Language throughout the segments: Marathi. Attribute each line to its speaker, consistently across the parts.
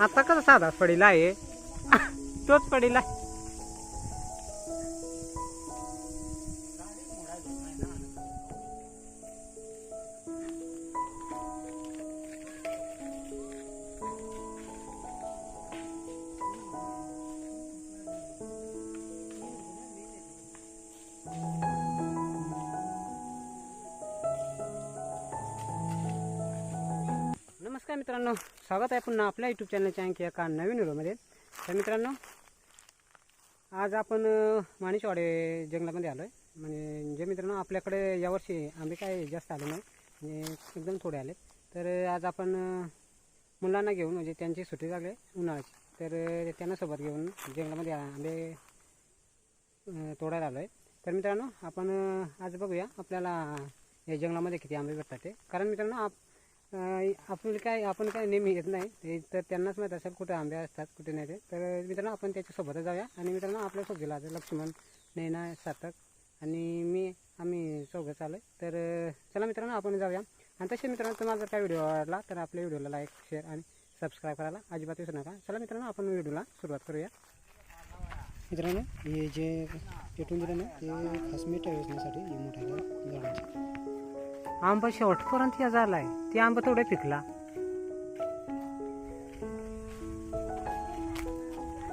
Speaker 1: आता कसा साधाच पडीला आहे? तोच पडीला. नमस्कार मित्रांनो. स्वागत आहे पुन्हा आपल्या यूट्यूब चॅनलच्या आणखी एका नवीन व्हिडिओमध्ये तर मित्रांनो आज आपण माणिशवाडे जंगलामध्ये आलो आहे म्हणजे जे मित्रांनो आपल्याकडे यावर्षी आंबे काय जास्त आले नाही. म्हणजे एकदम थोडे आले तर आज आपण मुलांना घेऊन म्हणजे त्यांची सुट्टी लागली आहे उन्हाळ्याची. तर त्यांना सोबत घेऊन जंगलामध्ये आंबे तोडायला आलो आहे तर मित्रांनो आपण आज बघूया आपल्याला या जंगलामध्ये किती आंबे भेटतात ते. कारण मित्रांनो आप आपण काय आपण काय नेहमी येत नाही. ते तर त्यांनाच माहीत असेल कुठे आंबे असतात कुठे नाही ते. तर मित्रांनो आपण त्याच्यासोबतच जाऊया. आणि मित्रांनो आपल्या गेला आता लक्ष्मण नैना सातक आणि मी आम्ही चौघं चालू आहे तर चला मित्रांनो आपण जाऊया. आणि तसे मित्रांनो तुम्हाला जर काय व्हिडिओ आवडला तर आपल्या व्हिडिओला लाईक शेअर आणि सबस्क्राईब करायला अजिबात विसरू नका. चला मित्रांनो आपण व्हिडिओला सुरुवात करूया. मित्रांनो हे जे पेटून दिलं ना ते खास मीठ योजनेसाठी हे मोठ्या आंबा शेवटपर्यंत या झालाय. ते आंबा थोडं पिकला.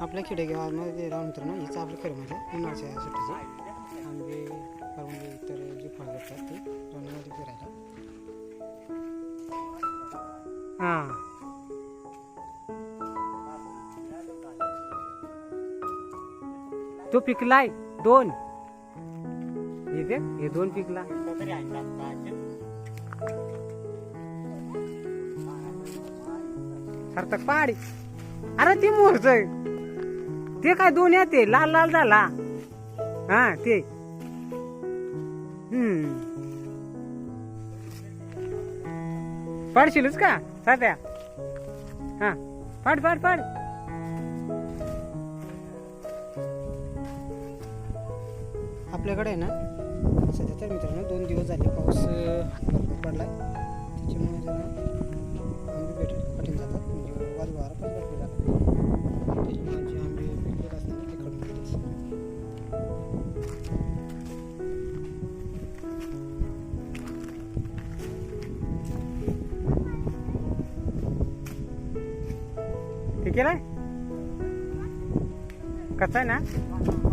Speaker 1: आपल्या खेडेगावामध्ये राहून मित्रांनो हीच आपलं खरं म्हणजे उन्हाळ्याच्या सुट्टीचे. आंबे करवंदे इतर जे फळं भेटतात ते रानामध्ये फिरायला हां. तो पिकलाय दोन. हे बघ, हे दोन पिकला. सार्थक पहाडी अरे ते मोरच ते काय दोन येते लाल लाल झाला. हा ते. हम्म. पाडशीलच का साध्या हा पाड पाड पाड. आपल्याकडे ना सध्या तर मित्रांनो दोन दिवस झाले पाऊस भरपूर पडला त्याच्यामुळे जरा आंबे भेटायला जातात ठीक आहे ना? कसा आहे ना?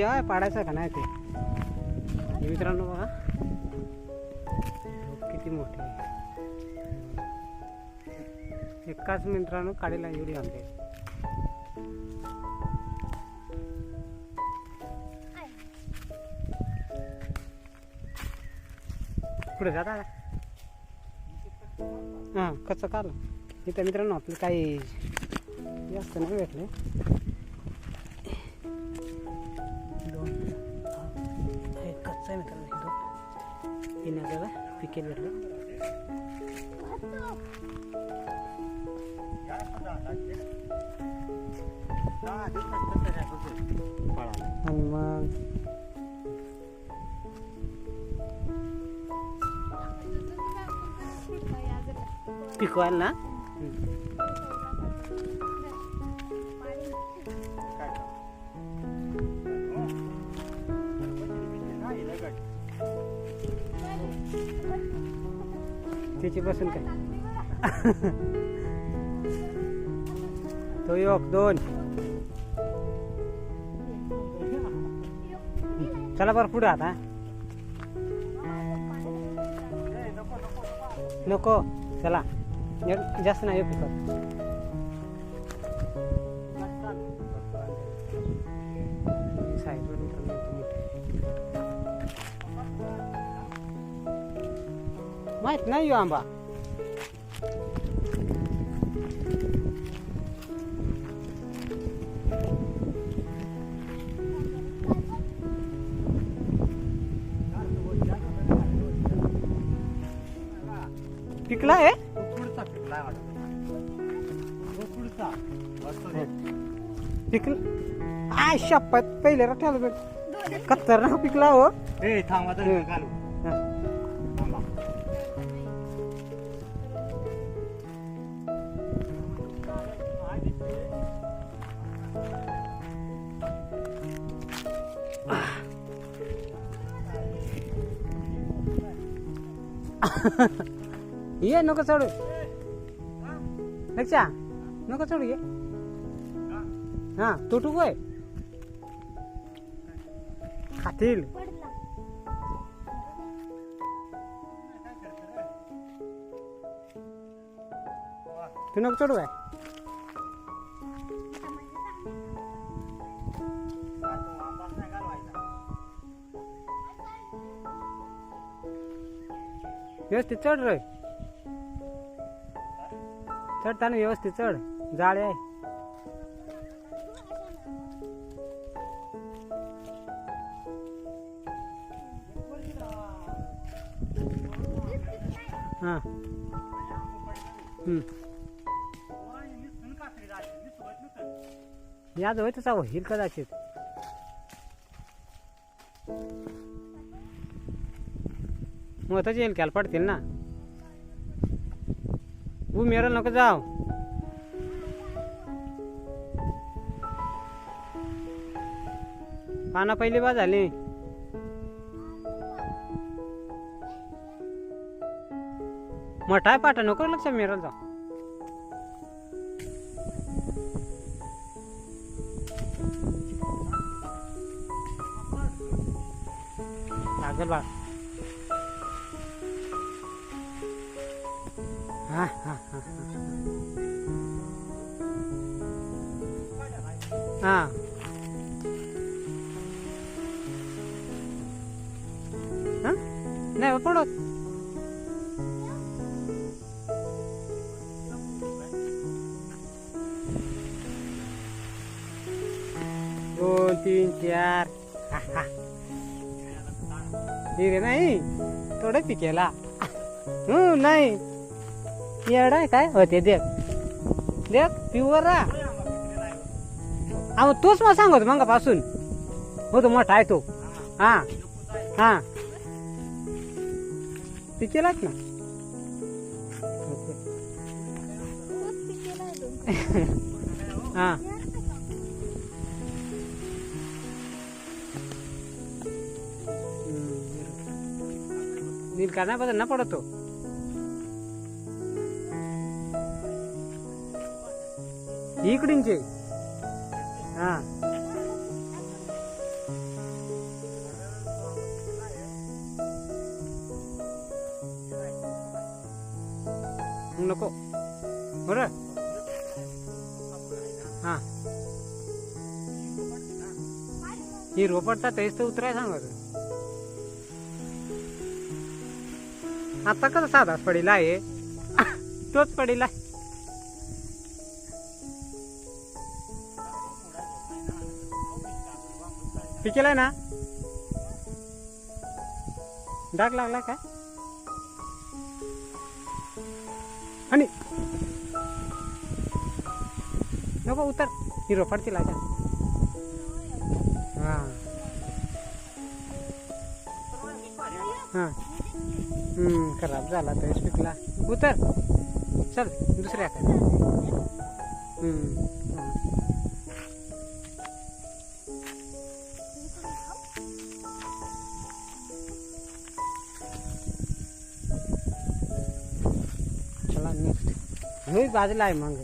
Speaker 1: तू आहे पाडायचं का नाही ते? मित्रांनो बघा. किती मोठी आहे. एकाच मित्रांनो काढीला एवढी आणते पुढे जाता हां कच्चं काल इथं मित्रांनो आपलं काही जास्त नाही भेटले. आहे मित्रांनो हे दोन तीन आपल्याला पिकेल भेटलं आणि मग पिकवायला ना dicebasun kan tuyok doon चला बरं ta? Loko salah. Jasna yuk ikut. माहीत नाही हो आंबा पिकला आहे
Speaker 2: पुढचा पिकला पुढचा
Speaker 1: पिकल आय शपथ पहिले कत्तर ना पिकला हो
Speaker 2: ए थांबा. घालू
Speaker 1: ये नको चढू लक्षा नको चढू ये हा तुटू काय खातील तू नको चढू काय व्यवस्थित चढ रे. चढताना व्यवस्थित चढ. जाळे आहे. हा. याद या जवळ होईल कदाचित. मग तशी येईल कॅल पडतील ना. ऊ मेरल नको जाव. पाना पहिली बा झाली. मोठा पाठा नको लक्ष मेरल जाव. लागल बा हा हा हा हा हा नाही बा, पडत दोन तीन चार हा, हा. हिरे नाही थोडं पिकेला हम्म नाही येडा आहे काय? होते देख. देख प्युअर रा अहो तोच सांगत मग पासून हो तो मोठा आहे तो. हा हा. पिकेलाच ना? हा. नील करना बदल ना पडतो. इकडींचे. हा. मग नको. बर. हा. ही पडता तेच तर उतराय सांगत. आता कसं साधाच पडीला आहे? तोच पडीला आहे. पिकेलाय ना? डाग लागला काय आणि नको उतर. ही पडतील आता. हा. हा. खराब झाला तर पिकला उतर. चल दुसऱ्या. हम्म. हा. चला नेक्स्ट होई बाजूला आहे मग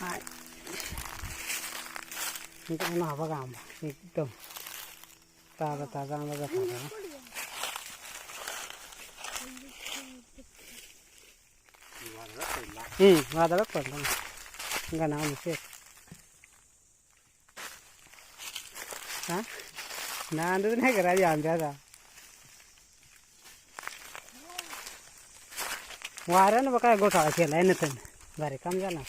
Speaker 1: हाय. मित्रांनो हा बघा आंबा एकदम ताजा ताजा आंबा जाता हम्म वादळच पडलं ना गणा आमचे हा नांदच नाही करायची आंब्याचा वाऱ्यानं बघा घोटाळा केलाय ना तर भारी काम झालं.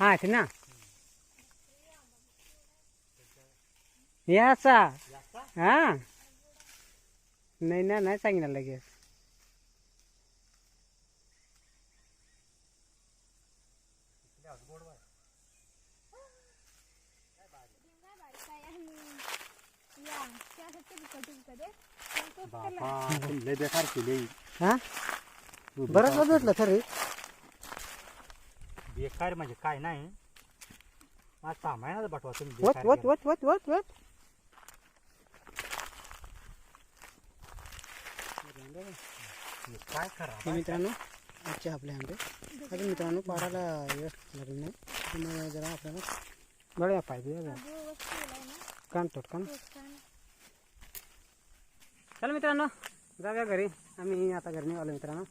Speaker 1: हा ते ना. याचा. हा? नाही ना नाही सांगितलं लगेच.
Speaker 2: लय बेकार केले
Speaker 1: हा? बरंच तरी.
Speaker 2: बेकार म्हणजे काय नाही. आज सहा महिन्याचा बटवा तुम्ही
Speaker 1: वत
Speaker 2: बेकार
Speaker 1: वत
Speaker 2: केला.
Speaker 1: वत वत वत वत.
Speaker 2: हे काय करा
Speaker 1: हे मित्रांनो आजचे आपले आंबे. अजून मित्रांनो पाडायला व्यवस्थित लागले नाही. त्यामुळे जरा आपल्याला बघा. पाहिजे कान तोट कान. चला मित्रांनो जाऊया घरी. आम्ही आता घरी निघालो मित्रांनो.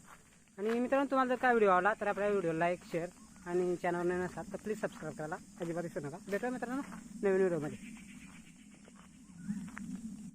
Speaker 1: आणि मित्रांनो तुम्हाला जर काय व्हिडिओ आवडला तर आपल्या व्हिडिओ लाईक शेअर आणि चॅनल नसाल तर प्लीज सबस्क्राईब करायला अजिबात विसरू नका. भेटूया मित्रांनो नवीन व्हिडिओमध्ये.